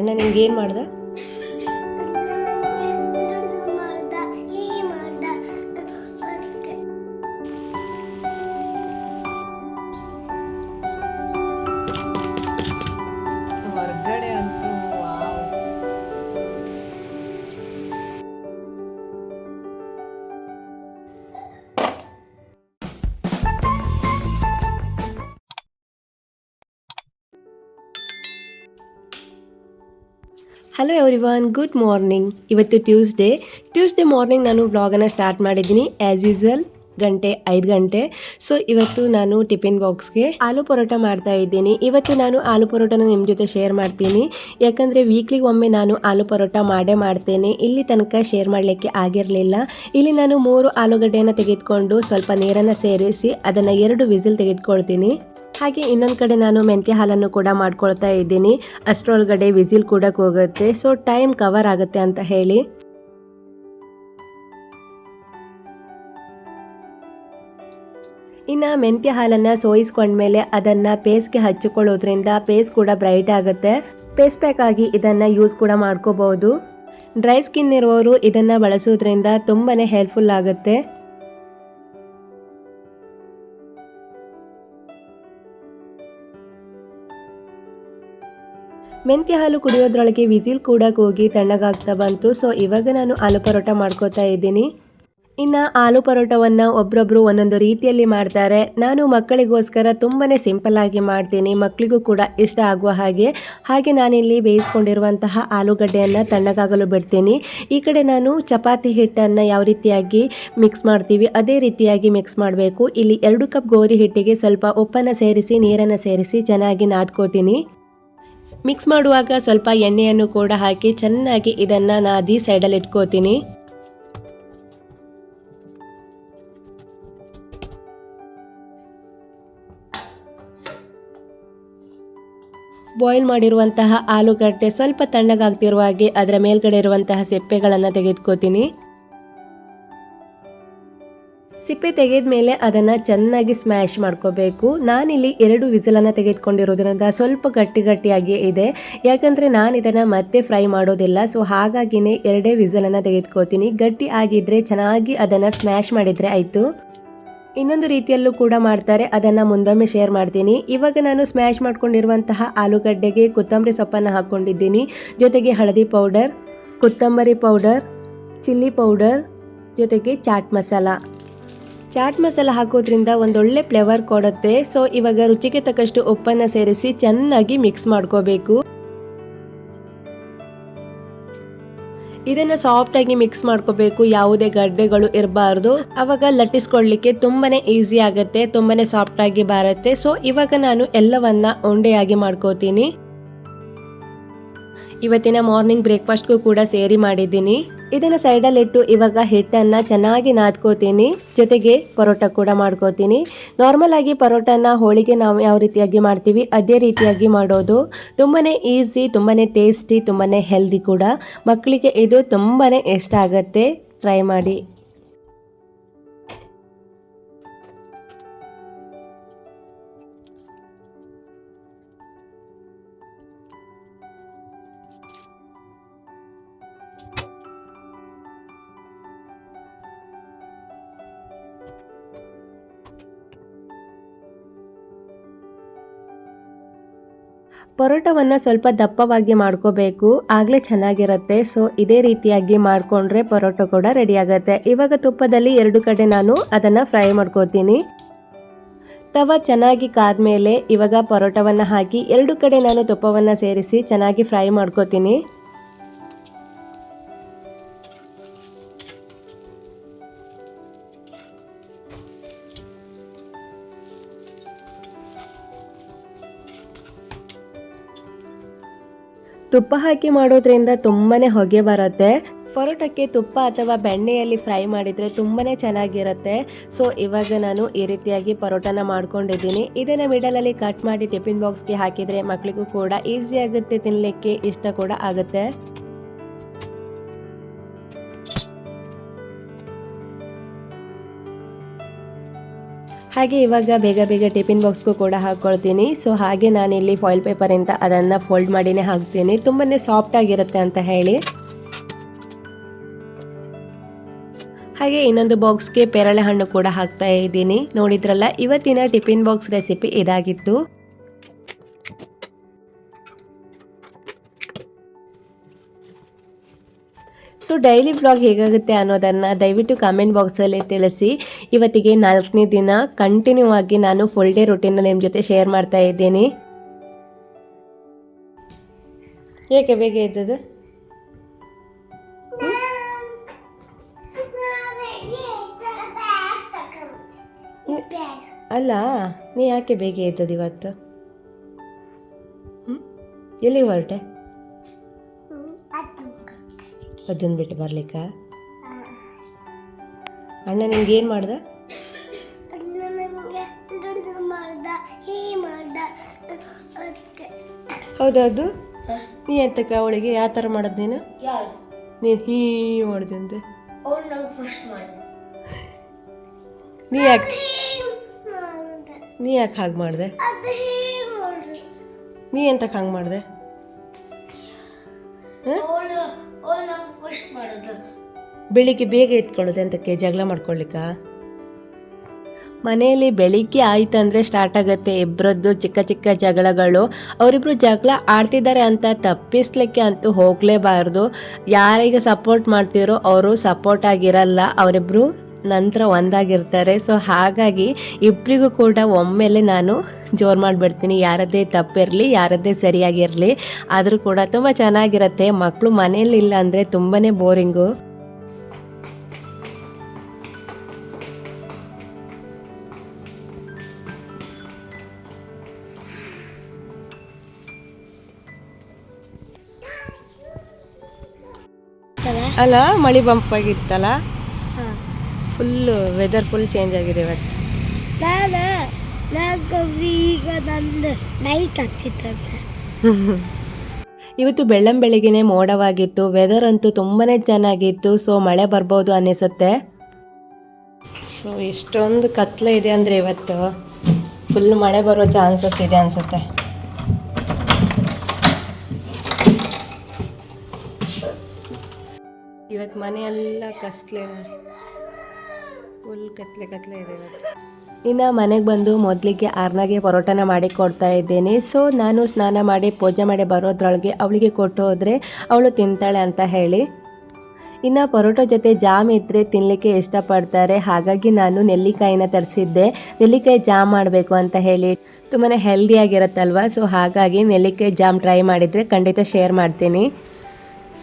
ಅಣ್ಣ ನಿಮ್ಗೆ ಏನು ಮಾಡ್ದ? ಹಲೋ ಎವ್ರಿವನ್ ಗುಡ್ ಮಾರ್ನಿಂಗ್ ಇವತ್ತು ಟ್ಯೂಸ್ಡೇ ಟ್ಯೂಸ್ಡೇ ಮಾರ್ನಿಂಗ್ ನಾನು ವ್ಲಾಗನ್ನು ಸ್ಟಾರ್ಟ್ ಮಾಡಿದ್ದೀನಿ ಆ್ಯಸ್ ಯೂಸ್ವಲ್ ಗಂಟೆ ಐದು ಗಂಟೆ. ಸೊ ಇವತ್ತು ನಾನು ಟಿಫಿನ್ ಬಾಕ್ಸ್ಗೆ ಆಲೂ ಪರೋಟ ಮಾಡ್ತಾ ಇದ್ದೀನಿ. ಇವತ್ತು ನಾನು ಆಲೂ ಪರೋಟನ ನಿಮ್ಮ ಜೊತೆ ಶೇರ್ ಮಾಡ್ತೀನಿ. ಯಾಕಂದರೆ ವೀಕ್ಲಿ ಒಮ್ಮೆ ನಾನು ಆಲೂ ಪರೋಟ ಮಾಡೇ ಮಾಡ್ತೇನೆ. ಇಲ್ಲಿ ತನಕ ಶೇರ್ ಮಾಡಲಿಕ್ಕೆ ಆಗಿರಲಿಲ್ಲ. ಇಲ್ಲಿ ನಾನು ಮೂರು ಆಲೂಗಡ್ಡೆಯನ್ನು ತೆಗೆದುಕೊಂಡು ಸ್ವಲ್ಪ ನೀರನ್ನು ಸೇರಿಸಿ, ಅದನ್ನು ಎರಡು ವಿಸಿಲ್ ತೆಗೆದುಕೊಳ್ತೀನಿ. ಹಾಗೆ ಇನ್ನೊಂದು ಕಡೆ ನಾನು ಮೆಂತ್ಯ ಹಾಲನ್ನು ಕೂಡ ಮಾಡ್ಕೊಳ್ತಾ ಇದ್ದೀನಿ. ಅಷ್ಟರೊಳಗಡೆ ವಿಸಿಲ್ ಕೂಡ ಹೋಗುತ್ತೆ ಸೊ ಟೈಮ್ ಕವರ್ ಆಗುತ್ತೆ ಅಂತ ಹೇಳಿ. ಇನ್ನು ಮೆಂತ್ಯ ಹಾಲನ್ನು ಸೋಯಿಸ್ಕೊಂಡ್ಮೇಲೆ ಅದನ್ನು ಪೇಸ್ಗೆ ಹಚ್ಚಿಕೊಳ್ಳೋದ್ರಿಂದ ಪೇಸ್ ಕೂಡ ಬ್ರೈಟ್ ಆಗುತ್ತೆ. ಪೇಸ್ ಪ್ಯಾಕ್ ಆಗಿ ಇದನ್ನು ಯೂಸ್ ಕೂಡ ಮಾಡ್ಕೋಬಹುದು ಡ್ರೈ ಸ್ಕಿನ್ ಇರುವವರು ಇದನ್ನು ಬಳಸೋದ್ರಿಂದ ತುಂಬಾ ಹೆಲ್ಪ್ಫುಲ್ ಆಗುತ್ತೆ. ಮೆಂತ್ಯ ಹಾಲು ಕುಡಿಯೋದ್ರೊಳಗೆ ವಿಸಿಲ್ ಕೂಡ ಹೋಗಿ ತಣ್ಣಗಾಗ್ತಾ ಬಂತು. ಸೊ ಇವಾಗ ನಾನು ಆಲೂ ಪರೋಟ ಮಾಡ್ಕೋತಾ ಇದ್ದೀನಿ. ಇನ್ನು ಆಲೂ ಪರೋಟವನ್ನು ಒಬ್ರೊಬ್ರು ಒಂದೊಂದು ರೀತಿಯಲ್ಲಿ ಮಾಡ್ತಾರೆ. ನಾನು ಮಕ್ಕಳಿಗೋಸ್ಕರ ತುಂಬಾ ಸಿಂಪಲ್ ಆಗಿ ಮಾಡ್ತೀನಿ. ಮಕ್ಕಳಿಗೂ ಕೂಡ ಇಷ್ಟ ಆಗುವ ಹಾಗೆ. ಹಾಗೆ ನಾನಿಲ್ಲಿ ಬೇಯಿಸ್ಕೊಂಡಿರುವಂತಹ ಆಲೂಗಡ್ಡೆಯನ್ನು ತಣ್ಣಗಾಗಲು ಬಿಡ್ತೀನಿ. ಈ ಕಡೆ ನಾನು ಚಪಾತಿ ಹಿಟ್ಟನ್ನು ಯಾವ ರೀತಿಯಾಗಿ ಮಿಕ್ಸ್ ಮಾಡ್ತೀವಿ, ಅದೇ ರೀತಿಯಾಗಿ ಮಿಕ್ಸ್ ಮಾಡಬೇಕು. ಇಲ್ಲಿ ಎರಡು ಕಪ್ ಗೋಧಿ ಹಿಟ್ಟಿಗೆ ಸ್ವಲ್ಪ ಉಪ್ಪನ್ನು ಸೇರಿಸಿ, ನೀರನ್ನು ಸೇರಿಸಿ ಚೆನ್ನಾಗಿ ನಾದ್ಕೋತೀನಿ. ಮಿಕ್ಸ್ ಮಾಡುವಾಗ ಸ್ವಲ್ಪ ಎಣ್ಣೆಯನ್ನು ಕೂಡ ಹಾಕಿ ಚೆನ್ನಾಗಿ ಇದನ್ನು ನಾದಿ ಸೈಡಲ್ಲಿ ಇಟ್ಕೋತೀನಿ. ಬಾಯ್ಲ್ ಮಾಡಿರುವಂತಹ ಆಲೂಗಡ್ಡೆ ಸ್ವಲ್ಪ ತಣ್ಣಗಾಗ್ತಿರುವ ಹಾಗೆ ಅದರ ಮೇಲ್ಗಡೆ ಇರುವಂತಹ ಸಿಪ್ಪೆಗಳನ್ನು ತೆಗೆದುಕೋತೀನಿ. ಸಿಪ್ಪೆ ತೆಗೆದ ಮೇಲೆ ಅದನ್ನು ಚೆನ್ನಾಗಿ ಸ್ಮ್ಯಾಶ್ ಮಾಡ್ಕೋಬೇಕು. ನಾನಿಲ್ಲಿ ಎರಡು ವಿಸಲನ್ನು ತೆಗೆದುಕೊಂಡಿರೋದ್ರಿಂದ ಸ್ವಲ್ಪ ಗಟ್ಟಿ ಗಟ್ಟಿಯಾಗಿ ಇದೆ. ಯಾಕಂದರೆ ನಾನು ಇದನ್ನು ಮತ್ತೆ ಫ್ರೈ ಮಾಡೋದಿಲ್ಲ. ಸೊ ಹಾಗಾಗಿನೇ ಎರಡೇ ವಿಸಲನ್ನು ತೆಗೆದುಕೋತೀನಿ. ಗಟ್ಟಿ ಆಗಿದ್ದರೆ ಚೆನ್ನಾಗಿ ಅದನ್ನು ಸ್ಮ್ಯಾಶ್ ಮಾಡಿದರೆ ಆಯಿತು. ಇನ್ನೊಂದು ರೀತಿಯಲ್ಲೂ ಕೂಡ ಮಾಡ್ತಾರೆ. ಅದನ್ನು ಮುಂದೊಮ್ಮೆ ಶೇರ್ ಮಾಡ್ತೀನಿ. ಇವಾಗ ನಾನು ಸ್ಮ್ಯಾಶ್ ಮಾಡ್ಕೊಂಡಿರುವಂತಹ ಆಲೂಗಡ್ಡೆಗೆ ಕೊತ್ತಂಬರಿ ಸೊಪ್ಪನ್ನು ಹಾಕ್ಕೊಂಡಿದ್ದೀನಿ ಜೊತೆಗೆ ಹಳದಿ ಪೌಡರ್ ಕೊತ್ತಂಬರಿ ಪೌಡರ್ ಚಿಲ್ಲಿ ಪೌಡರ್ ಜೊತೆಗೆ ಚಾಟ್ ಮಸಾಲ ಚಾಟ್ ಮಸಾಲ ಹಾಕೋದ್ರಿಂದ ಒಂದೊಳ್ಳೆ ಫ್ಲೇವರ್ ಕೊಡುತ್ತೆ. ಸೊ ಇವಾಗ ರುಚಿಗೆ ತಕ್ಕಷ್ಟು ಉಪ್ಪನ್ನು ಸೇರಿಸಿ ಚೆನ್ನಾಗಿ ಮಿಕ್ಸ್ ಮಾಡ್ಕೋಬೇಕು. ಇದನ್ನು ಸಾಫ್ಟಾಗಿ ಮಿಕ್ಸ್ ಮಾಡ್ಕೋಬೇಕು. ಯಾವುದೇ ಗಡ್ಡೆಗಳು ಇರಬಾರ್ದು. ಅವಾಗ ಲಟ್ಟಿಸ್ಕೊಳ್ಳಿಕ್ಕೆ ತುಂಬಾನೇ ಈಸಿ ಆಗುತ್ತೆ. ತುಂಬಾನೇ ಸಾಫ್ಟಾಗಿ ಬರುತ್ತೆ. ಸೊ ಇವಾಗ ನಾನು ಎಲ್ಲವನ್ನ ಉಂಡೆಯಾಗಿ ಮಾಡ್ಕೋತೀನಿ. ಇವತ್ತಿನ ಮಾರ್ನಿಂಗ್ ಬ್ರೇಕ್ಫಾಸ್ಟ್ಗೂ ಕೂಡ ಸೇರಿ ಮಾಡಿದ್ದೀನಿ. ಇದನ್ನ ಸೈಡಲ್ಲಿ ಇಟ್ಟು ಇವಾಗ ಹಿಟ್ಟನ್ನ ಚೆನ್ನಾಗಿ ನಾದ್ಕೋತೀನಿ. ಜೊತೆಗೆ ಪರೋಟ ಕೂಡ ಮಾಡ್ಕೋತೀನಿ. ನಾರ್ಮಲ್ ಆಗಿ ಪರೋಟನ ಹೋಳಿಗೆ ನಾವು ಯಾವ ರೀತಿಯಾಗಿ ಮಾಡ್ತೀವಿ, ಅದೇ ರೀತಿಯಾಗಿ ಮಾಡೋದು. ತುಂಬಾನೇ ಈಸಿ ತುಂಬಾನೇ ಟೇಸ್ಟಿ ತುಂಬಾನೇ ಹೆಲ್ದಿ ಕೂಡ. ಮಕ್ಕಳಿಗೆ ಇದು ತುಂಬಾನೇ ಇಷ್ಟ ಆಗುತ್ತೆ. ಟ್ರೈ ಮಾಡಿ. ಪರೋಟವನ್ನು ಸ್ವಲ್ಪ ದಪ್ಪವಾಗಿ ಮಾಡ್ಕೋಬೇಕು. ಆಗಲೇ ಚೆನ್ನಾಗಿರುತ್ತೆ. ಸೊ ಇದೇ ರೀತಿಯಾಗಿ ಮಾಡಿಕೊಂಡ್ರೆ ಪರೋಟ ಕೂಡ ರೆಡಿ ಆಗುತ್ತೆ. ಇವಾಗ ತುಪ್ಪದಲ್ಲಿ ಎರಡು ಕಡೆ ನಾನು ಅದನ್ನು ಫ್ರೈ ಮಾಡ್ಕೋತೀನಿ. ತವ ಚೆನ್ನಾಗಿ ಕಾದ್ಮೇಲೆ ಇವಾಗ ಪರೋಟವನ್ನು ಹಾಕಿ ಎರಡು ಕಡೆ ನಾನು ತುಪ್ಪವನ್ನು ಸೇರಿಸಿ ಚೆನ್ನಾಗಿ ಫ್ರೈ ಮಾಡ್ಕೋತೀನಿ. ತುಪ್ಪ ಹಾಕಿ ಮಾಡೋದ್ರಿಂದ ತುಂಬಾ ಹೊಗೆ ಬರುತ್ತೆ. ಪರೋಟಕ್ಕೆ ತುಪ್ಪ ಅಥವಾ ಬೆಣ್ಣೆಯಲ್ಲಿ ಫ್ರೈ ಮಾಡಿದರೆ ತುಂಬಾ ಚೆನ್ನಾಗಿರುತ್ತೆ. ಸೊ ಇವಾಗ ನಾನು ಈ ರೀತಿಯಾಗಿ ಪರೋಟನ ಮಾಡ್ಕೊಂಡಿದ್ದೀನಿ. ಇದನ್ನು ಮಿಡಲಲ್ಲಿ ಕಟ್ ಮಾಡಿ ಟಿಫಿನ್ ಬಾಕ್ಸ್ಗೆ ಹಾಕಿದರೆ ಮಕ್ಕಳಿಗೂ ಕೂಡ ಈಸಿ ಆಗುತ್ತೆ ತಿನ್ನಲಿಕ್ಕೆ ಇಷ್ಟ ಕೂಡ ಆಗುತ್ತೆ. ಹಾಗೆ ಇವಾಗ ಬೇಗ ಬೇಗ ಟಿಫಿನ್ ಬಾಕ್ಸ್ಗೂ ಕೂಡ ಹಾಕ್ಕೊಳ್ತೀನಿ. ಸೊ ಹಾಗೆ ನಾನಿಲ್ಲಿ ಫಾಯಿಲ್ ಪೇಪರಿಂದ ಅದನ್ನು ಫೋಲ್ಡ್ ಮಾಡಿನೇ ಹಾಕ್ತೀನಿ. ತುಂಬಾ ಸಾಫ್ಟ್ ಆಗಿರುತ್ತೆ ಅಂತ ಹೇಳಿ. ಹಾಗೆ ಇನ್ನೊಂದು ಬಾಕ್ಸ್ಗೆ ಪೇರಳೆ ಹಣ್ಣು ಕೂಡ ಹಾಕ್ತಾ ಇದ್ದೀನಿ. ನೋಡಿದ್ರಲ್ಲ, ಇವತ್ತಿನ ಟಿಫಿನ್ ಬಾಕ್ಸ್ ರೆಸಿಪಿ ಇದಾಗಿತ್ತು. ಸೊ ಡೈಲಿ ಬ್ಲಾಗ್ ಹೇಗಾಗುತ್ತೆ ಅನ್ನೋದನ್ನು ದಯವಿಟ್ಟು ಕಾಮೆಂಟ್ ಬಾಕ್ಸಲ್ಲಿ ತಿಳಿಸಿ. ಇವತ್ತಿಗೆ ನಾಲ್ಕನೇ ದಿನ ಕಂಟಿನ್ಯೂ ಆಗಿ ನಾನು ಫುಲ್ ಡೇ ರೊಟೀನ ನಿಮ್ಮ ಜೊತೆ ಶೇರ್ ಮಾಡ್ತಾ ಇದ್ದೀನಿ. ಏಕೆ ಬೇಗ ಇದ್ದದ್ದು ಅಲ್ಲ, ನೀ ಯಾಕೆ ಬೇಗ ಎದ್ದದ್ದು ಇವತ್ತು? ಎಲ್ಲಿ ಹೊರಟೆ? ಅದನ್ನು ಬಿಟ್ಟು ಬರ್ಲಿಕ್ಕ? ಅಣ್ಣ ನಿಮ್ಗೆ ಏನು ಮಾಡ್ದ? ಹೌದೌದು ಹೀ ಮಾಡ್ದ. ಅದಕ್ಕೆ. ಹೌದಾ ಅದು? ನೀ ಎಂತಕ್ಕ ಅವಳಿಗೆ ಯಾವ ಥರ ಮಾಡೋದು ನೀನು? ನೀನು ಹೀ ಮಾಡಿದೆ ಅಂತೆ ನಂಗೆ ಫಸ್ಟ್ ಮಾಡೋದು. ನೀ ಯಾಕೆ ನೀ ಯಾಕೆ ಹಾಗೆ ಮಾಡಿದೆ? ನೀ ಎಂತಕ್ಕೆ ಹಂಗೆ ಮಾಡಿದೆ? ಫಸ್ಟ್ ಬೆಳಿಗ್ಗೆ ಬೇಗ ಎತ್ಕೊಳ್ಳೋದು ಎಂತಕ್ಕೆ ಜಗಳ ಮಾಡ್ಕೊಳ್ಳಿಕ್ಕ ಮನೆಯಲ್ಲಿ ಬೆಳಿಗ್ಗೆ ಆಯ್ತಂದ್ರೆ ಸ್ಟಾರ್ಟ್ ಆಗುತ್ತೆ. ಇಬ್ಬರದ್ದು ಚಿಕ್ಕ ಚಿಕ್ಕ ಜಗಳಗಳು. ಅವರಿಬ್ರು ಜಗಳ ಆಡ್ತಿದ್ದಾರೆ ಅಂತ ತಪ್ಪಿಸ್ಲಿಕ್ಕೆ ಅಂತೂ ಹೋಗಲೇಬಾರ್ದು. ಯಾರಿಗೆ ಸಪೋರ್ಟ್ ಮಾಡ್ತೀರೋ, ಅವರು ಸಪೋರ್ಟ್ ಆಗಿರಲ್ಲ. ಅವರಿಬ್ರು ನಂತರ ಒಂದಾಗಿರ್ತಾರೆ. ಸೊ ಹಾಗಾಗಿ ಇಬ್ಬರಿಗೂ ಕೂಡ ಒಮ್ಮೆಲೆ ನಾನು ಜೋರು ಮಾಡಿಬಿಡ್ತೀನಿ. ಯಾರದ್ದೇ ತಪ್ಪಿರಲಿ ಯಾರದ್ದೇ ಸರಿಯಾಗಿರಲಿ ಆದರೂ ಕೂಡ ತುಂಬ ಚೆನ್ನಾಗಿರುತ್ತೆ. ಮಕ್ಕಳು ಮನೇಲಿ ಇಲ್ಲ ಅಂದರೆ ತುಂಬಾ ಬೋರಿಂಗು. ಅಲ್ಲ ಮಳಿ ಬಂಪಾಗಿತ್ತಲ್ಲ? ಫುಲ್ಲು ವೆದರ್ ಫುಲ್ ಚೇಂಜ್ ಆಗಿದೆ ಇವತ್ತು. ನಾನು ನಾನು ಈಗ ನಂದು ನೈಟ್ ಆಗ್ತಿತ್ತಂತೆ ಇವತ್ತು ಬೆಳ್ಳಂ ಬೆಳಿಗ್ಗೆನೆ ಮೋಡವಾಗಿತ್ತು ವೆದರ್ ಅಂತೂ ತುಂಬಾ ಚೆನ್ನಾಗಿತ್ತು ಸೊ ಮಳೆ ಬರ್ಬೋದು ಅನ್ನಿಸುತ್ತೆ. ಸೊ ಎಷ್ಟೊಂದು ಕತ್ಲೆ ಇದೆ ಅಂದರೆ ಇವತ್ತು. ಫುಲ್ ಮಳೆ ಬರೋ ಚಾನ್ಸಸ್ ಇದೆ ಅನ್ಸುತ್ತೆ. ಇವತ್ತು ಮನೆಯೆಲ್ಲ ಕತ್ಲೆ ಫುಲ್ ಕತ್ಲೆ ಕತ್ಲೆ ಇದೆ ಇನ್ನು ಮನೆಗೆ ಬಂದು ಮೊದಲಿಗೆ ಆರ್ನಾಗೆ ಪರೋಟನ ಮಾಡಿ ಕೊಡ್ತಾ ಇದ್ದೇನೆ. ಸೊ ನಾನು ಸ್ನಾನ ಮಾಡಿ ಪೂಜೆ ಮಾಡಿ ಬರೋದ್ರೊಳಗೆ ಅವಳಿಗೆ ಕೊಟ್ಟು ಹೋದರೆ ಅವಳು ತಿಂತಾಳೆ ಅಂತ ಹೇಳಿ. ಇನ್ನು ಪರೋಟ ಜೊತೆ ಜಾಮ್ ಇದ್ದರೆ ತಿನ್ನಲಿಕ್ಕೆ ಇಷ್ಟಪಡ್ತಾರೆ. ಹಾಗಾಗಿ ನಾನು ನೆಲ್ಲಿಕಾಯಿನ ತರಿಸಿದ್ದೆ. ನೆಲ್ಲಿಕಾಯಿ ಜಾಮ್ ಮಾಡಬೇಕು ಅಂತ ಹೇಳಿ. ತುಂಬಾ ಹೆಲ್ದಿಯಾಗಿರುತ್ತಲ್ವ ಸೊ ಹಾಗಾಗಿ ನೆಲ್ಲಿಕಾಯಿ ಜಾಮ್ ಟ್ರೈ ಮಾಡಿದರೆ ಖಂಡಿತ ಶೇರ್ ಮಾಡ್ತೀನಿ.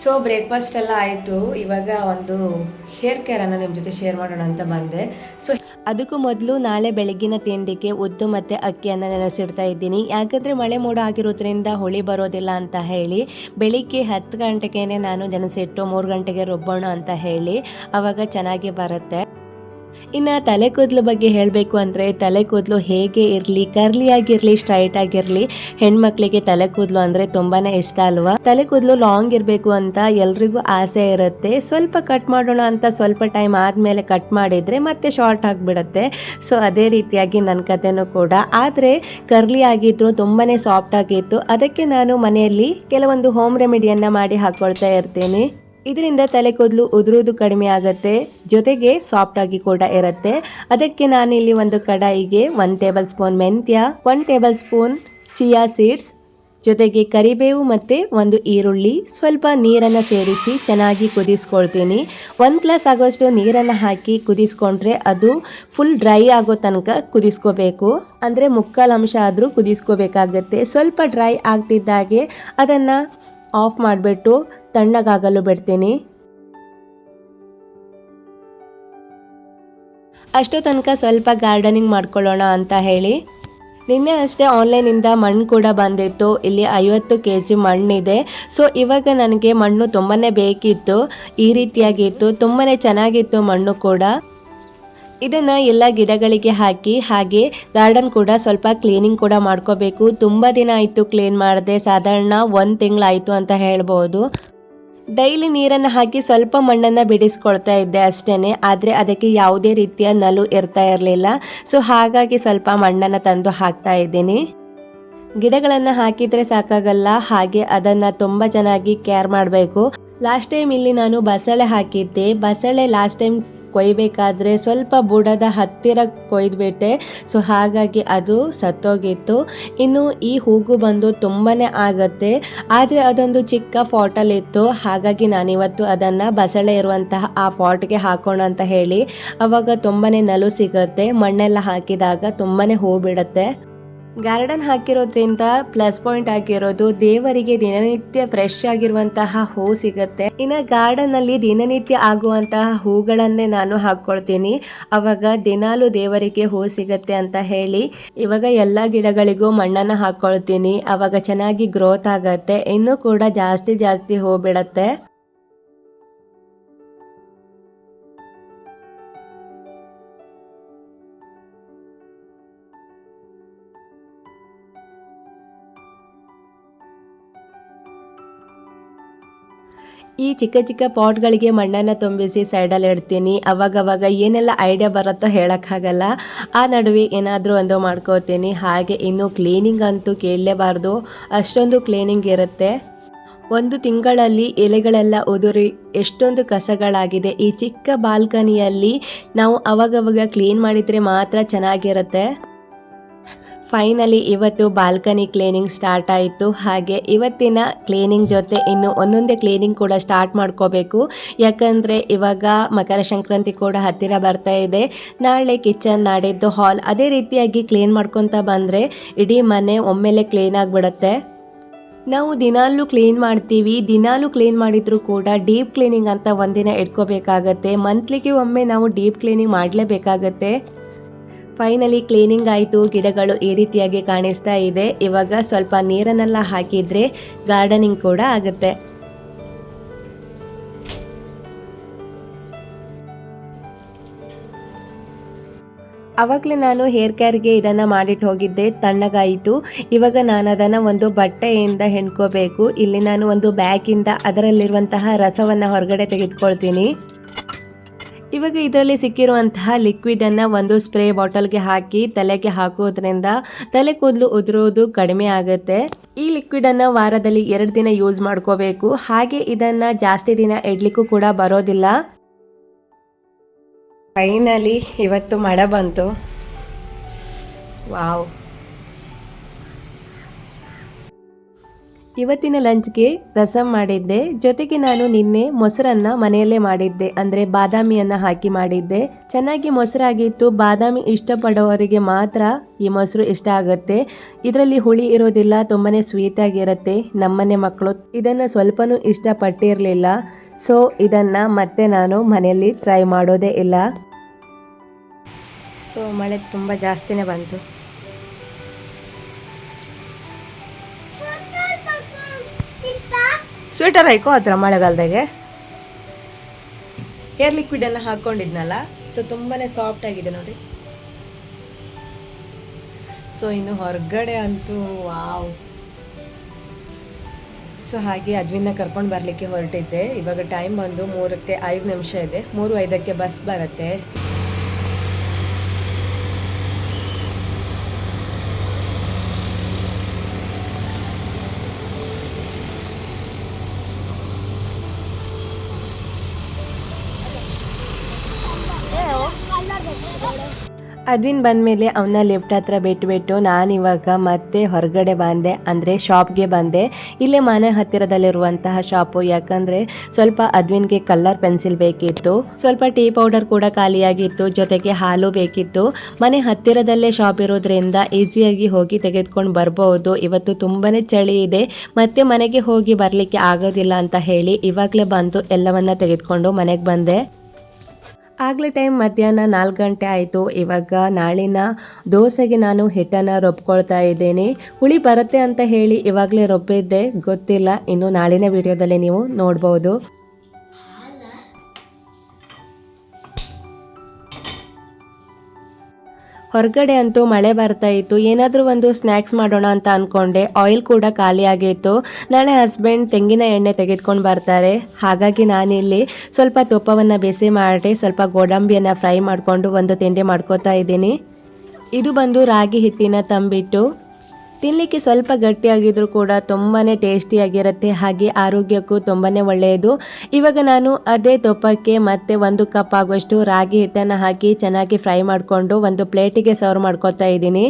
ಸೊ ಬ್ರೇಕ್ಫಾಸ್ಟ್ ಎಲ್ಲ ಆಯಿತು. ಇವಾಗ ಒಂದು ಹೇರ್ ಕೇರನ್ನು ನಿಮ್ಮ ಜೊತೆ ಶೇರ್ ಮಾಡೋಣ ಅಂತ ಬಂದೆ. ಸೊ ಅದಕ್ಕೂ ಮೊದಲು ನಾಳೆ ಬೆಳಗ್ಗಿನ ತಿಂಡಿಗೆ ಉದ್ದು ಮತ್ತು ಅಕ್ಕಿಯನ್ನು ನೆನೆಸಿಡ್ತಾ ಇದ್ದೀನಿ. ಯಾಕಂದರೆ ಮಳೆ ಮೋಡ ಆಗಿರೋದ್ರಿಂದ ಹೊಳಿ ಬರೋದಿಲ್ಲ ಅಂತ ಹೇಳಿ, ಬೆಳಿಗ್ಗೆ ಹತ್ತು ಗಂಟೆಗೇ ನಾನು ನೆನೆಸಿಟ್ಟು ಮೂರು ಗಂಟೆಗೆ ರುಬ್ಬೋಣ ಅಂತ ಹೇಳಿ ಆವಾಗ ಚೆನ್ನಾಗಿ ಬರುತ್ತೆ. ಇನ್ನು ತಲೆ ಕೂದಲು ಬಗ್ಗೆ ಹೇಳಬೇಕು ಅಂದರೆ ತಲೆ ಕೂದಲು ಹೇಗೆ ಇರಲಿ ಕರ್ಲಿ ಆಗಿರಲಿ ಸ್ಟ್ರೈಟ್ ಆಗಿರಲಿ ಹೆಣ್ಮಕ್ಳಿಗೆ ತಲೆ ಕೂದಲು ಅಂದರೆ ತುಂಬಾ ಇಷ್ಟ ಅಲ್ವಾ? ತಲೆ ಕೂದಲು ಲಾಂಗ್ ಇರಬೇಕು ಅಂತ ಎಲ್ರಿಗೂ ಆಸೆ ಇರುತ್ತೆ. ಸ್ವಲ್ಪ ಕಟ್ ಮಾಡೋಣ ಅಂತ ಸ್ವಲ್ಪ ಟೈಮ್ ಆದಮೇಲೆ ಕಟ್ ಮಾಡಿದರೆ ಮತ್ತೆ ಶಾರ್ಟ್ ಆಗಿಬಿಡುತ್ತೆ. ಸೊ ಅದೇ ರೀತಿಯಾಗಿ ನನ್ನ ಕಥೆನೂ ಕೂಡ. ಆದರೆ ಕರ್ಲಿ ಆಗಿದ್ರು ತುಂಬಾ ಸಾಫ್ಟ್ ಆಗಿತ್ತು. ಅದಕ್ಕೆ ನಾನು ಮನೆಯಲ್ಲಿ ಕೆಲವೊಂದು ಹೋಮ್ ರೆಮಿಡಿಯನ್ನು ಮಾಡಿ ಹಾಕ್ಕೊಳ್ತಾ ಇರ್ತೀನಿ. ಇದರಿಂದ ತಲೆ ಕೂದಲು ಉದುರೋದು ಕಡಿಮೆ ಆಗುತ್ತೆ, ಜೊತೆಗೆ ಸಾಫ್ಟ್ ಆಗಿ ಕೂಡ ಇರುತ್ತೆ. ಅದಕ್ಕೆ ನಾನಿಲ್ಲಿ ಒಂದು ಕಡಾಯಿಗೆ ಒನ್ ಟೇಬಲ್ ಸ್ಪೂನ್ ಮೆಂತ್ಯ one table spoon chia seeds ಜೊತೆಗೆ ಕರಿಬೇವು ಮತ್ತು ಒಂದು ಈರುಳ್ಳಿ, ಸ್ವಲ್ಪ ನೀರನ್ನು ಸೇರಿಸಿ ಚೆನ್ನಾಗಿ ಕುದಿಸ್ಕೊಳ್ತೀನಿ. ಒಂದು ಗ್ಲಾಸ್ ಆಗೋಷ್ಟು ನೀರನ್ನು ಹಾಕಿ ಕುದಿಸ್ಕೊಂಡ್ರೆ ಅದು ಫುಲ್ ಡ್ರೈ ಆಗೋ ತನಕ ಕುದಿಸ್ಕೋಬೇಕು. ಅಂದರೆ ಮುಕ್ಕಾಲು ಅಂಶ ಆದರೂ ಕುದಿಸ್ಕೋಬೇಕಾಗತ್ತೆ. ಸ್ವಲ್ಪ ಡ್ರೈ ಆಗ್ತಿದ್ದಾಗೆ ಅದನ್ನು ಆಫ್ ಮಾಡಿಬಿಟ್ಟು ತಣ್ಣಗಾಗಲು ಬಿಡ್ತೀನಿ. ಅಷ್ಟೋ ತನಕ ಸ್ವಲ್ಪ ಗಾರ್ಡನಿಂಗ್ ಮಾಡ್ಕೊಳ್ಳೋಣ ಅಂತ ಹೇಳಿ. ನಿನ್ನೆ ಅಷ್ಟೇ ಆನ್ಲೈನಿಂದ ಮಣ್ಣು ಕೂಡ ಬಂದಿತ್ತು. ಇಲ್ಲಿ ಐವತ್ತು ಕೆ ಜಿ ಮಣ್ಣಿದೆ. ಸೊ, ಇವಾಗ ನನಗೆ ಮಣ್ಣು ತುಂಬಾ ಬೇಕಿತ್ತು. ಈ ರೀತಿಯಾಗಿತ್ತು. ತುಂಬಾ ಚೆನ್ನಾಗಿತ್ತು ಮಣ್ಣು ಕೂಡ. ಇದನ್ನು ಎಲ್ಲ ಗಿಡಗಳಿಗೆ ಹಾಕಿ, ಹಾಗೆ ಗಾರ್ಡನ್ ಕೂಡ ಸ್ವಲ್ಪ ಕ್ಲೀನಿಂಗ್ ಕೂಡ ಮಾಡ್ಕೋಬೇಕು. ತುಂಬ ದಿನ ಆಯಿತು ಕ್ಲೀನ್ ಮಾಡಿದೆ, ಸಾಧಾರಣ ಒಂದು ತಿಂಗಳಾಯಿತು ಅಂತ ಹೇಳ್ಬೋದು. ಡೈಲಿ ನೀರನ್ನು ಹಾಕಿ ಸ್ವಲ್ಪ ಮಣ್ಣನ್ನು ಬಿಡಿಸ್ಕೊಳ್ತಾ ಇದ್ದೆ ಅಷ್ಟೇ ಆದರೆ ಅದಕ್ಕೆ ಯಾವುದೇ ರೀತಿಯ ನಲು ಇರ್ತಾ ಇರಲಿಲ್ಲ. ಸೊ ಹಾಗಾಗಿ ಸ್ವಲ್ಪ ಮಣ್ಣನ್ನು ತಂದು ಹಾಕ್ತಾ ಇದ್ದೀನಿ. ಗಿಡಗಳನ್ನು ಹಾಕಿದರೆ ಸಾಕಾಗಲ್ಲ, ಹಾಗೆ ಅದನ್ನು ತುಂಬ ಚೆನ್ನಾಗಿ ಕೇರ್ ಮಾಡಬೇಕು. ಲಾಸ್ಟ್ ಟೈಮ್ ಇಲ್ಲಿ ನಾನು ಬಸಳೆ ಹಾಕಿದ್ದೆ. ಬಸಳೆ ಲಾಸ್ಟ್ ಟೈಮ್ ಕೊಯ್ಬೇಕಾದ್ರೆ ಸ್ವಲ್ಪ ಬುಡದ ಹತ್ತಿರ ಕೊಯ್ದುಬಿಟ್ಟೆ. ಸೊ ಹಾಗಾಗಿ ಅದು ಸತ್ತೋಗಿತ್ತು. ಇನ್ನು ಈ ಹೂಗು ಬಂದು ತುಂಬಾ ಆಗತ್ತೆ. ಆದರೆ ಅದೊಂದು ಚಿಕ್ಕ ಫಾಟಲ್ಲಿತ್ತು ಹಾಗಾಗಿ ನಾನಿವತ್ತು ಅದನ್ನು ಬಸಳೆ ಇರುವಂತಹ ಆ ಫಾಟ್ಗೆ ಹಾಕೋಣ ಅಂತ ಹೇಳಿ. ಅವಾಗ ತುಂಬಾ ನಲು ಸಿಗುತ್ತೆ. ಮಣ್ಣೆಲ್ಲ ಹಾಕಿದಾಗ ತುಂಬಾ ಹೂ ಬಿಡುತ್ತೆ. ಗಾರ್ಡನ್ ಹಾಕಿರೋದ್ರಿಂದ ಪ್ಲಸ್ ಪಾಯಿಂಟ್ ಆಗಿರೋದು ದೇವರಿಗೆ ದಿನನಿತ್ಯ ಫ್ರೆಶ್ ಆಗಿರುವಂತಹ ಹೂ ಸಿಗುತ್ತೆ. ಇನ್ನು ಗಾರ್ಡನ್ ಅಲ್ಲಿ ದಿನನಿತ್ಯ ಆಗುವಂತಹ ಹೂಗಳನ್ನೇ ನಾನು ಹಾಕೊಳ್ತೀನಿ. ಅವಾಗ ದಿನಾಲು ದೇವರಿಗೆ ಹೂ ಸಿಗತ್ತೆ ಅಂತ ಹೇಳಿ ಇವಾಗ ಎಲ್ಲ ಗಿಡಗಳಿಗೂ ಮಣ್ಣನ್ನು ಹಾಕೊಳ್ತೀನಿ. ಅವಾಗ ಚೆನ್ನಾಗಿ ಗ್ರೋತ್ ಆಗತ್ತೆ. ಇನ್ನೂ ಕೂಡ ಜಾಸ್ತಿ ಜಾಸ್ತಿ ಹೂ ಬಿಡತ್ತೆ. ಈ ಚಿಕ್ಕ ಚಿಕ್ಕ ಪಾಟ್ಗಳಿಗೆ ಮಣ್ಣನ್ನು ತುಂಬಿಸಿ ಸೈಡಲ್ಲಿ ಇಡ್ತೀನಿ. ಅವಾಗವಾಗ ಏನೆಲ್ಲ ಐಡಿಯಾ ಬರುತ್ತೋ ಹೇಳೋಕ್ಕಾಗಲ್ಲ. ಆ ನಡುವೆ ಏನಾದರೂ ಒಂದು ಮಾಡ್ಕೋತೀನಿ. ಹಾಗೆ ಇನ್ನು ಕ್ಲೀನಿಂಗ್ ಅಂತೂ ಕೇಳಲೇಬಾರ್ದು. ಅಷ್ಟೊಂದು ಕ್ಲೀನಿಂಗ್ ಇರುತ್ತೆ. ಒಂದು ತಿಂಗಳಲ್ಲಿ ಎಲೆಗಳೆಲ್ಲ ಉದುರಿ ಎಷ್ಟೊಂದು ಕಸಗಳಾಗಿದೆ. ಈ ಚಿಕ್ಕ ಬಾಲ್ಕನಿಯಲ್ಲಿ ನಾವು ಅವಾಗವಾಗ ಕ್ಲೀನ್ ಮಾಡಿದರೆ ಮಾತ್ರ ಚೆನ್ನಾಗಿರುತ್ತೆ. ಫೈನಲಿ ಇವತ್ತು ಬಾಲ್ಕನಿ ಕ್ಲೀನಿಂಗ್ ಸ್ಟಾರ್ಟ್ ಆಯಿತು. ಹಾಗೆ ಇವತ್ತಿನ ಕ್ಲೀನಿಂಗ್ ಜೊತೆ ಇನ್ನು ಒಂದೊಂದೇ ಕ್ಲೀನಿಂಗ್ ಕೂಡ ಸ್ಟಾರ್ಟ್ ಮಾಡ್ಕೋಬೇಕು. ಯಾಕಂದರೆ ಇವಾಗ ಮಕರ ಸಂಕ್ರಾಂತಿ ಕೂಡ ಹತ್ತಿರ ಬರ್ತಾ ಇದೆ. ನಾಳೆ ಕಿಚನ್ ನಾಡಿದ್ದು ಹಾಲ್ ಅದೇ ರೀತಿಯಾಗಿ ಕ್ಲೀನ್ ಮಾಡ್ಕೊತ ಬಂದರೆ ಇಡೀ ಮನೆ ಒಮ್ಮೆಲೆ ಕ್ಲೀನ್ ಆಗಿಬಿಡುತ್ತೆ. ನಾವು ದಿನಾಲೂ ಕ್ಲೀನ್ ಮಾಡ್ತೀವಿ. ದಿನಾಲೂ ಕ್ಲೀನ್ ಮಾಡಿದರೂ ಕೂಡ ಡೀಪ್ ಕ್ಲೀನಿಂಗ್ ಅಂತ ಒಂದಿನ ಇಟ್ಕೋಬೇಕಾಗತ್ತೆ. ಮಂತ್ಲಿಗೆ ಒಮ್ಮೆ ನಾವು ಡೀಪ್ ಕ್ಲೀನಿಂಗ್ ಮಾಡಲೇಬೇಕಾಗತ್ತೆ. ಫೈನಲಿ ಕ್ಲೀನಿಂಗ್ ಆಯಿತು, ಗಿಡಗಳು ಈ ರೀತಿಯಾಗಿ ಕಾಣಿಸ್ತಾ ಇದೆ. ಇವಾಗ ಸ್ವಲ್ಪ ನೀರನ್ನೆಲ್ಲ ಹಾಕಿದ್ರೆ ಗಾರ್ಡನಿಂಗ್ ಕೂಡ ಆಗುತ್ತೆ. ಆವಾಗಲೇ ನಾನು ಹೇರ್ ಕೇರ್ಗೆ ಇದನ್ನು ಮಾಡಿಟ್ಟು ಹೋಗಿದ್ದೆ, ತಣ್ಣಗಾಯಿತು. ಇವಾಗ ನಾನು ಅದನ್ನು ಒಂದು ಬಟ್ಟೆಯಿಂದ ಹೆಣ್ಕೋಬೇಕು. ಇಲ್ಲಿ ನಾನು ಒಂದು ಬ್ಯಾಗಿಂದ ಅದರಲ್ಲಿರುವಂತಹ ರಸವನ್ನು ಹೊರಗಡೆ ತೆಗೆದುಕೊಳ್ತೀನಿ. ಇವಾಗ ಇದರಲ್ಲಿ ಸಿಕ್ಕಿರುವಂತಹ ಲಿಕ್ವಿಡನ್ನು ಒಂದು ಸ್ಪ್ರೇ ಬಾಟಲ್ಗೆ ಹಾಕಿ ತಲೆಗೆ ಹಾಕೋದ್ರಿಂದ ತಲೆ ಕೂದಲು ಉದುರೋದು ಕಡಿಮೆ ಆಗುತ್ತೆ. ಈ ಲಿಕ್ವಿಡನ್ನು ವಾರದಲ್ಲಿ ಎರಡು ದಿನ ಯೂಸ್ ಮಾಡ್ಕೋಬೇಕು. ಹಾಗೆ ಇದನ್ನು ಜಾಸ್ತಿ ದಿನ ಇಡ್ಲಿಕ್ಕೂ ಕೂಡ ಬರೋದಿಲ್ಲ. ಫೈನಲಿ ಇವತ್ತು ಮಳೆ ಬಂತು. ವಾವ್ ಇವತ್ತಿನ ಲಂಚ್ಗೆ ರಸಂ ಮಾಡಿದ್ದೆ. ಜೊತೆಗೆ ನಾನು ನಿನ್ನೆ ಮೊಸರನ್ನ ಮನೆಯಲ್ಲೇ ಮಾಡಿದ್ದೆ. ಅಂದರೆ ಬಾದಾಮಿಯನ್ನು ಹಾಕಿ ಮಾಡಿದ್ದೆ. ಚೆನ್ನಾಗಿ ಮೊಸರಾಗಿತ್ತು. ಬಾದಾಮಿ ಇಷ್ಟಪಡೋರಿಗೆ ಮಾತ್ರ ಈ ಮೊಸರು ಇಷ್ಟ ಆಗುತ್ತೆ. ಇದರಲ್ಲಿ ಹುಳಿ ಇರೋದಿಲ್ಲ. ತುಂಬಾ ಸ್ವೀಟ್ ಆಗಿರುತ್ತೆ ನಮ್ಮನೆ ಮಕ್ಕಳು ಇದನ್ನು ಸ್ವಲ್ಪನೂ ಇಷ್ಟಪಟ್ಟಿರಲಿಲ್ಲ. ಸೊ ಇದನ್ನು ಮತ್ತೆ ನಾನು ಮನೆಯಲ್ಲಿ ಟ್ರೈ ಮಾಡೋದೇ ಇಲ್ಲ. ಸೊ ಮಳೆ ತುಂಬ ಜಾಸ್ತಿನೇ ಬಂತು. ಸ್ವೆಟರ್ ಹಾಕೋ ಥರ ಮಳೆಗಾಲದಾಗೆ. ಹೇರ್ ಲಿಕ್ವಿಡನ್ನು ಹಾಕ್ಕೊಂಡಿದ್ನಲ್ಲ ಅದು ತುಂಬಾ ಸಾಫ್ಟ್ ಆಗಿದೆ ನೋಡಿ. ಸೊ ಇನ್ನು ಹೊರಗಡೆ ಅಂತೂ ವಾವ್ ಸೊ ಹಾಗೆ ಅದ್ವಿನ ಕರ್ಕೊಂಡು ಬರಲಿಕ್ಕೆ ಹೊರಟಿದ್ದೆ. ಇವಾಗ ಟೈಮ್ ಬಂದು ಮೂರಕ್ಕೆ ಐದು ನಿಮಿಷ ಇದೆ. ಮೂರು ಐದಕ್ಕೆ ಬಸ್ ಬರುತ್ತೆ. ಅದ್ವಿನ್ ಬಂದಮೇಲೆ ಅವನ್ನ ಲಿಫ್ಟ್ ಹತ್ರ ಬಿಟ್ಬಿಟ್ಟು ನಾನಿವಾಗ ಮತ್ತೆ ಹೊರಗಡೆ ಬಂದೆ, ಅಂದರೆ ಶಾಪ್ಗೆ ಬಂದೆ. ಇಲ್ಲೇ ಮನೆ ಹತ್ತಿರದಲ್ಲಿರುವಂತಹ ಶಾಪು, ಯಾಕಂದರೆ ಸ್ವಲ್ಪ ಅದ್ವಿನ್ಗೆ ಕಲರ್ ಪೆನ್ಸಿಲ್ ಬೇಕಿತ್ತು, ಸ್ವಲ್ಪ ಟೀ ಪೌಡರ್ ಕೂಡ ಖಾಲಿಯಾಗಿತ್ತು, ಜೊತೆಗೆ ಹಾಲು ಬೇಕಿತ್ತು. ಮನೆ ಹತ್ತಿರದಲ್ಲೇ ಶಾಪ್ ಇರೋದ್ರಿಂದ ಈಸಿಯಾಗಿ ಹೋಗಿ ತೆಗೆದುಕೊಂಡು ಬರಬಹುದು ಇವತ್ತು ತುಂಬಾ ಚಳಿ ಇದೆ, ಮತ್ತೆ ಮನೆಗೆ ಹೋಗಿ ಬರಲಿಕ್ಕೆ ಆಗೋದಿಲ್ಲ ಅಂತ ಹೇಳಿ ಇವಾಗಲೇ ಬಂದು ಎಲ್ಲವನ್ನ ತೆಗೆದುಕೊಂಡು ಮನೆಗೆ ಬಂದೆ. ಆಗಲೇ ಟೈಮ್ ಮಧ್ಯಾಹ್ನ ನಾಲ್ಕು ಗಂಟೆ ಆಯಿತು. ಇವಾಗ ನಾಳಿನ ದೋಸೆಗೆ ನಾನು ಹಿಟ್ಟನ್ನು ರುಬ್ಕೊಳ್ತಾ ಇದ್ದೀನಿ. ಹುಳಿ ಬರುತ್ತೆ ಅಂತ ಹೇಳಿ ಇವಾಗಲೇ ರುಬ್ಬಿದ್ದೆ. ಗೊತ್ತಿಲ್ಲ. ಇನ್ನು ನಾಳಿನ ವಿಡಿಯೋದಲ್ಲಿ ನೀವು ನೋಡ್ಬೋದು. ಹೊರಗಡೆ ಅಂತೂ ಮಳೆ ಬರ್ತಾ ಇತ್ತು. ಏನಾದರೂ ಒಂದು ಸ್ನ್ಯಾಕ್ಸ್ ಮಾಡೋಣ ಅಂತ ಅಂದ್ಕೊಂಡೆ ಆಯಿಲ್ ಕೂಡ ಖಾಲಿಯಾಗಿತ್ತು ನಾಳೆ ಹಸ್ಬೆಂಡ್ ತೆಂಗಿನ ಎಣ್ಣೆ ತೆಗೆದುಕೊಂಡು ಬರ್ತಾರೆ. ಹಾಗಾಗಿ ನಾನಿಲ್ಲಿ ಸ್ವಲ್ಪ ತುಪ್ಪವನ್ನು ಬಿಸಿ ಮಾಡಿ, ಸ್ವಲ್ಪ ಗೋಡಂಬಿಯನ್ನು ಫ್ರೈ ಮಾಡಿಕೊಂಡು ಒಂದು ತಿಂಡಿ ಮಾಡ್ಕೋತಾ ಇದ್ದೀನಿ. ಇದು ಬಂದು ರಾಗಿ ಹಿಟ್ಟಿನ ತಂಬಿಟ್ಟು. ತಿನ್ನಲಿಕ್ಕೆ ಸ್ವಲ್ಪ ಗಟ್ಟಿಯಾಗಿದ್ರು ಕೂಡ ತುಂಬಾ ಟೇಸ್ಟಿಯಾಗಿರುತ್ತೆ, ಹಾಗೆ ಆರೋಗ್ಯಕ್ಕೂ ತುಂಬಾ ಒಳ್ಳೆಯದು. ಇವಾಗ ನಾನು ಅದೇ ತುಪ್ಪಕ್ಕೆ ಮತ್ತೆ ಒಂದು ಕಪ್ ಆಗುವಷ್ಟು ರಾಗಿ ಹಿಟ್ಟನ್ನು ಹಾಕಿ ಚೆನ್ನಾಗಿ ಫ್ರೈ ಮಾಡಿಕೊಂಡು ಒಂದು ಪ್ಲೇಟಿಗೆ ಸರ್ವ್ ಮಾಡ್ಕೊತಾ ಇದ್ದೀನಿ.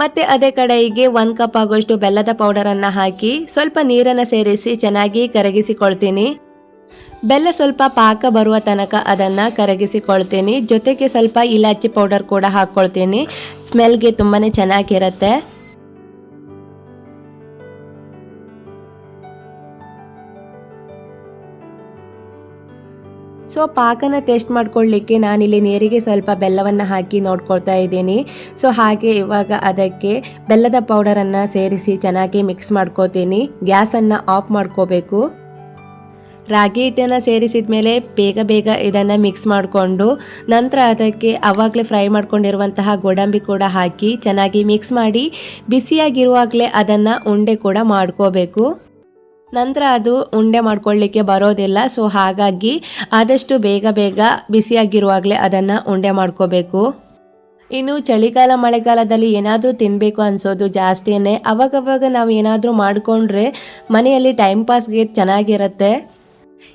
ಮತ್ತೆ ಅದೇ ಕಡೆಗೆ ಒಂದು ಕಪ್ ಆಗುವಷ್ಟು ಬೆಲ್ಲದ ಪೌಡರನ್ನು ಹಾಕಿ ಸ್ವಲ್ಪ ನೀರನ್ನು ಸೇರಿಸಿ ಚೆನ್ನಾಗಿ ಕರಗಿಸಿಕೊಳ್ತೀನಿ. ಬೆಲ್ಲ ಸ್ವಲ್ಪ ಪಾಕ ಬರುವ ತನಕ ಅದನ್ನು ಕರಗಿಸಿಕೊಳ್ತೀನಿ. ಜೊತೆಗೆ ಸ್ವಲ್ಪ ಇಲಾಚಿ ಪೌಡರ್ ಕೂಡ ಹಾಕ್ಕೊಳ್ತೀನಿ ಸ್ಮೆಲ್ಗೆ ತುಂಬಾ ಚೆನ್ನಾಗಿರುತ್ತೆ. ಸೊ ಪಾಕನ ಟೇಸ್ಟ್ ಮಾಡ್ಕೊಳ್ಳಿಕ್ಕೆ ನಾನಿಲ್ಲಿ ನೀರಿಗೆ ಸ್ವಲ್ಪ ಬೆಲ್ಲವನ್ನು ಹಾಕಿ ನೋಡ್ಕೊಳ್ತಾ ಇದ್ದೀನಿ. ಸೊ ಹಾಗೆ ಇವಾಗ ಅದಕ್ಕೆ ಬೆಲ್ಲದ ಪೌಡರನ್ನು ಸೇರಿಸಿ ಚೆನ್ನಾಗಿ ಮಿಕ್ಸ್ ಮಾಡ್ಕೋತೀನಿ. ಗ್ಯಾಸನ್ನು ಆಫ್ ಮಾಡ್ಕೋಬೇಕು. ರಾಗಿ ಹಿಟ್ಟನ್ನು ಸೇರಿಸಿದ ಮೇಲೆ ಬೇಗ ಬೇಗ ಇದನ್ನು ಮಿಕ್ಸ್ ಮಾಡಿಕೊಂಡು ನಂತರ ಅದಕ್ಕೆ ಆವಾಗಲೇ ಫ್ರೈ ಮಾಡ್ಕೊಂಡಿರುವಂತಹ ಗೋಡಂಬಿ ಕೂಡ ಹಾಕಿ ಚೆನ್ನಾಗಿ ಮಿಕ್ಸ್ ಮಾಡಿ ಬಿಸಿಯಾಗಿರುವಾಗಲೇ ಅದನ್ನು ಉಂಡೆ ಕೂಡ ಮಾಡ್ಕೋಬೇಕು. ನಂತರ ಅದು ಉಂಡೆ ಮಾಡ್ಕೊಳ್ಳಿಕ್ಕೆ ಬರೋದಿಲ್ಲ. ಸೊ ಹಾಗಾಗಿ ಆದಷ್ಟು ಬೇಗ ಬೇಗ ಬಿಸಿಯಾಗಿರುವಾಗಲೇ ಅದನ್ನು ಉಂಡೆ ಮಾಡ್ಕೋಬೇಕು. ಇನ್ನು ಚಳಿಗಾಲ, ಮಳೆಗಾಲದಲ್ಲಿ ಏನಾದರೂ ತಿನ್ನಬೇಕು ಅನಿಸೋದು ಜಾಸ್ತಿಯೇ ಅವಾಗವಾಗ ನಾವು ಏನಾದರೂ ಮಾಡಿಕೊಂಡ್ರೆ ಮನೆಯಲ್ಲಿ ಟೈಮ್ ಪಾಸ್ಗೆ ಚೆನ್ನಾಗಿರುತ್ತೆ.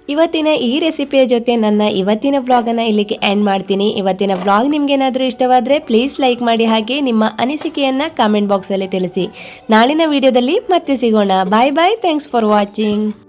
ಇವತ್ತಿನ ಈ ರೆಸಿಪಿಯ ಜೊತೆ ನನ್ನ ಇವತ್ತಿನ ವ್ಲಾಗನ್ನು ಇಲ್ಲಿಗೆ ಎಂಡ್ ಮಾಡ್ತೀನಿ. ಇವತ್ತಿನ ವ್ಲಾಗ್ ನಿಮಗೇನಾದರೂ ಇಷ್ಟವಾದರೆ ಪ್ಲೀಸ್ ಲೈಕ್ ಮಾಡಿ ಹಾಗೆ ನಿಮ್ಮ ಅನಿಸಿಕೆಯನ್ನು ಕಾಮೆಂಟ್ ಬಾಕ್ಸಲ್ಲಿ ತಿಳಿಸಿ. ನಾಳಿನ ವಿಡಿಯೋದಲ್ಲಿ ಮತ್ತೆ ಸಿಗೋಣ. Bye bye thanks for watching